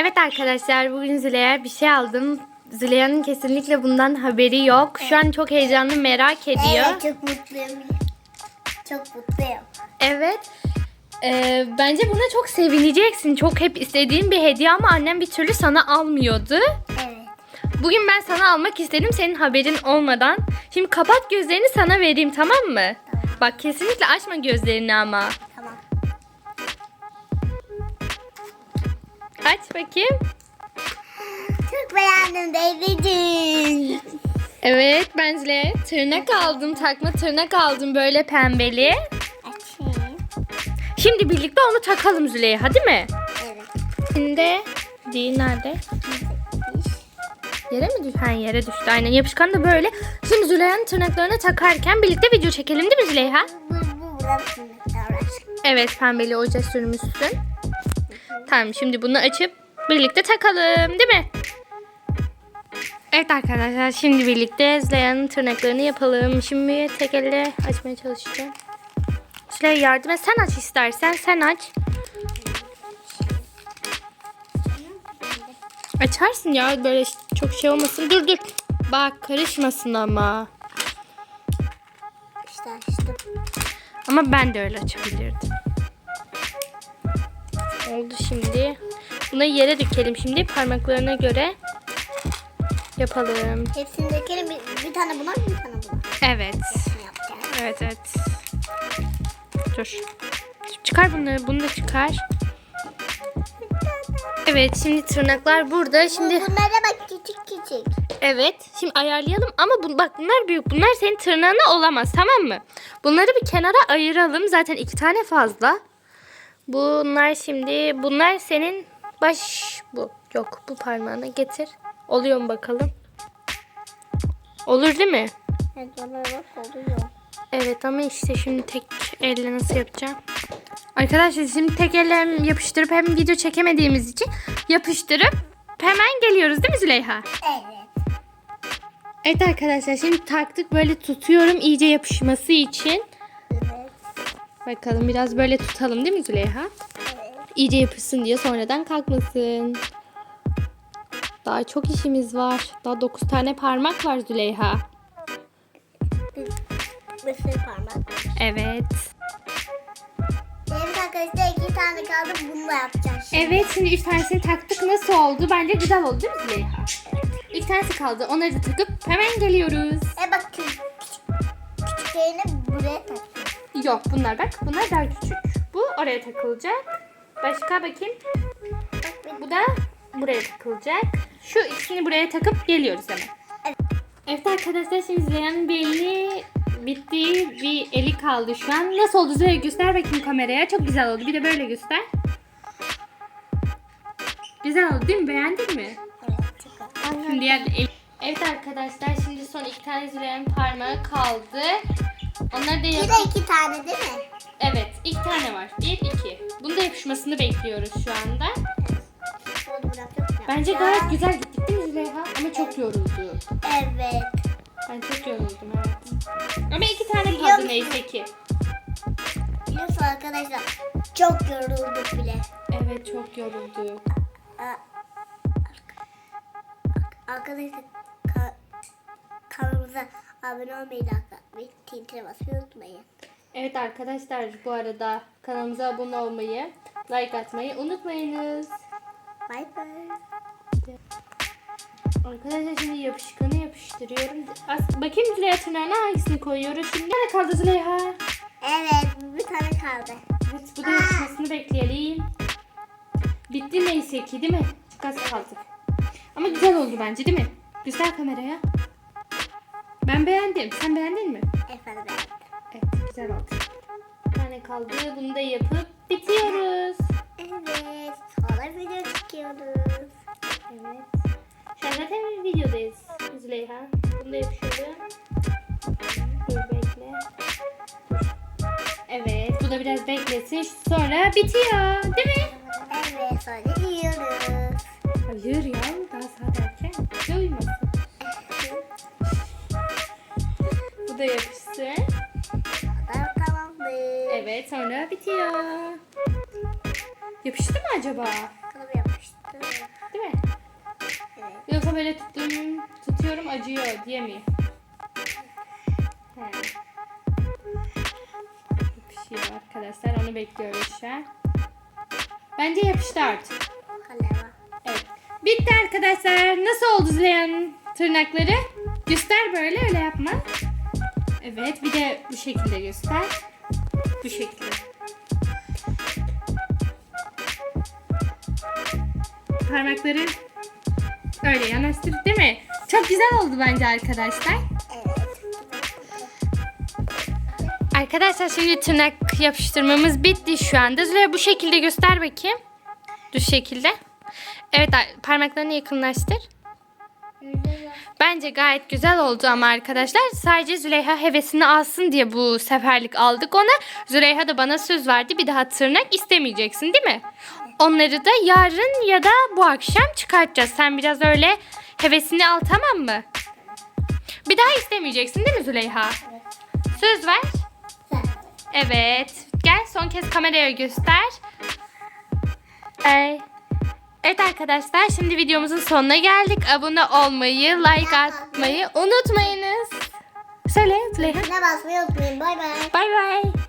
Evet arkadaşlar bugün Züleyha bir şey aldım. Züleyha'nın kesinlikle bundan haberi yok. Şu an çok heyecanlı merak ediyor. Evet çok mutluyum. Çok mutluyum. Evet. Ee, bence buna çok sevineceksin. Çok hep istediğin bir hediye ama annem bir türlü sana almıyordu. Evet. Bugün ben sana almak istedim senin haberin olmadan. Şimdi kapat gözlerini sana vereyim tamam mı? Bak kesinlikle açma gözlerini ama. Aç bakayım. Çok beğendim David'ciğim. Evet ben Züleyha tırnak aldım. Takma tırnak aldım böyle pembeli. Açayım. Şimdi birlikte onu takalım Züleyha değil mi? Evet. Şimdi değil nerede? Yere mi düştü? Ha yere düştü. Aynen yapışkan da böyle. Şimdi Züleyha'nın tırnaklarını takarken birlikte video çekelim değil mi Züleyha? Bu, bu burası uğraş. Evet pembeli oje sürmüşsün. Tamam şimdi bunu açıp birlikte takalım değil mi? Evet arkadaşlar şimdi birlikte Züleyha'nın tırnaklarını yapalım. Şimdi tek elle açmaya çalışacağım. Züleyha yardım et. Sen aç istersen. Sen aç. Açarsın ya böyle çok şey olmasın. Dur dur. Bak karışmasın ama. İşte açtım. Ama ben de öyle açabilirdim. Oldu şimdi. Bunu yere dökelim şimdi parmaklarına göre yapalım. Hepsini dökelim. Bir, bir tane buna bir tane buna. Evet. Yapacağız? Evet evet. Dur. Çıkar bunları. Bunu da çıkar. Evet şimdi tırnaklar burada. Şimdi Bu, bunlara bak küçük küçük. evet. Şimdi ayarlayalım ama bu, bak bunlar büyük. Bunlar senin tırnağına olamaz tamam mı? Bunları bir kenara ayıralım. Zaten iki tane fazla. Bunlar şimdi bunlar senin baş bu. Yok bu parmağına getir. Oluyor mu bakalım? Olur değil mi? Evet bana bak oluyor. Evet ama işte şimdi tek elle nasıl yapacağım? Arkadaşlar şimdi tek elle hem yapıştırıp hem video çekemediğimiz için yapıştırıp hemen geliyoruz değil mi Züleyha? Evet. Evet arkadaşlar şimdi taktık böyle tutuyorum iyice yapışması için. Bakalım biraz böyle tutalım değil mi Züleyha? Evet. İyice yapışsın diye sonradan kalkmasın. Daha çok işimiz var. Daha 9 tane parmak var Züleyha. Evet. Evet arkadaşlar iki tane kaldı. Bununla yapacağız şimdi. Evet şimdi üç tanesini taktık. Nasıl oldu? Bence güzel oldu değil mi Züleyha? Üç tanesi kaldı. Onları da takıp hemen geliyoruz. E bak küçük, küçüklerini buraya tak. Yok bunlar bak. Bunlar daha küçük. Bu oraya takılacak. Başka bakayım. Bak Bu da buraya takılacak. Şu ikisini buraya takıp geliyoruz hemen. Evet. Evet arkadaşlar şimdi bir eli bitti. Bir eli kaldı şu an. Nasıl oldu Züleyha? Göster bakayım kameraya. Çok güzel oldu. Bir de böyle göster. Güzel oldu değil mi? Beğendin mi? Evet. Şimdi diğer el... Evet arkadaşlar şimdi son iki tane Züleyha'nın parmağı kaldı. Onları da Bir de iki tane değil mi? Evet iki tane var. Bir iki. Bunu da yapışmasını bekliyoruz şu anda. Bırakıp Bence yapacağız. gayet güzel gittik değil mi Züleyha? Ama çok yoruldu. Evet. Ben çok yoruldum evet. Ama iki tane Biliyor kaldı musun? neyse ki. Biliyorsun arkadaşlar çok yorulduk bile. Evet çok yorulduk. Aa, Arkadaşlar ka- kanalımıza abone olmayı ve tintire basmayı unutmayın. Evet arkadaşlar bu arada kanalımıza abone olmayı, like atmayı unutmayınız. Bay bay. Arkadaşlar şimdi yapışkanı yapıştırıyorum. As bakayım Züleyha tırnağına hangisini koyuyoruz şimdi? Ne kaldı Züleyha? Evet bir tane kaldı. Evet bu da yapışmasını bekleyelim. Bitti neyse ki değil mi? Çok az kaldı. Ama güzel oldu bence değil mi? Güzel kameraya. Ben beğendim. Sen beğendin mi? Efendim evet. Evet güzel oldu. Bir tane kaldı. Bunu da yapıp bitiyoruz. Evet. Sonra video çekiyoruz. Evet. Şu an zaten bir videodayız Züleyha. Bunu da yapışalım. Dur bekle. Evet. Bu da biraz beklesin. Sonra bitiyor. Değil mi? Evet sonra yiyoruz. Hayır ya. Daha saat erken. Da yapışsın. Tamamdır. Evet sonra bitiyor. Yapıştı mı acaba? Kalıbı yapmıştım. Değil mi? Evet. Yoksa böyle tuttum, tutuyorum acıyor diye mi? He. Yapışıyor arkadaşlar. Onu bekliyoruz şu an. Bence yapıştı artık. Evet. Bitti arkadaşlar. Nasıl oldu Züleyha'nın tırnakları? Göster böyle öyle yapma. Evet bir de bu şekilde göster. Bu şekilde. Parmakları öyle yanaştır değil mi? Çok güzel oldu bence arkadaşlar. Arkadaşlar şimdi tırnak yapıştırmamız bitti şu anda. Züleyha bu şekilde göster bakayım. Düz şekilde. Evet ar- parmaklarını yakınlaştır. Bence gayet güzel oldu ama arkadaşlar sadece Züleyha hevesini alsın diye bu seferlik aldık ona. Züleyha da bana söz verdi bir daha tırnak istemeyeceksin değil mi? Onları da yarın ya da bu akşam çıkartacağız. Sen biraz öyle hevesini al tamam mı? Bir daha istemeyeceksin değil mi Züleyha? Söz ver. Evet. Gel son kez kameraya göster. Ee, evet arkadaşlar şimdi videomuzun sonuna geldik. Abone olmayı, like atmayı unutmayınız. Söyle Züleyha. Ne basmayı unutmayın. Bay bay. Bay bay.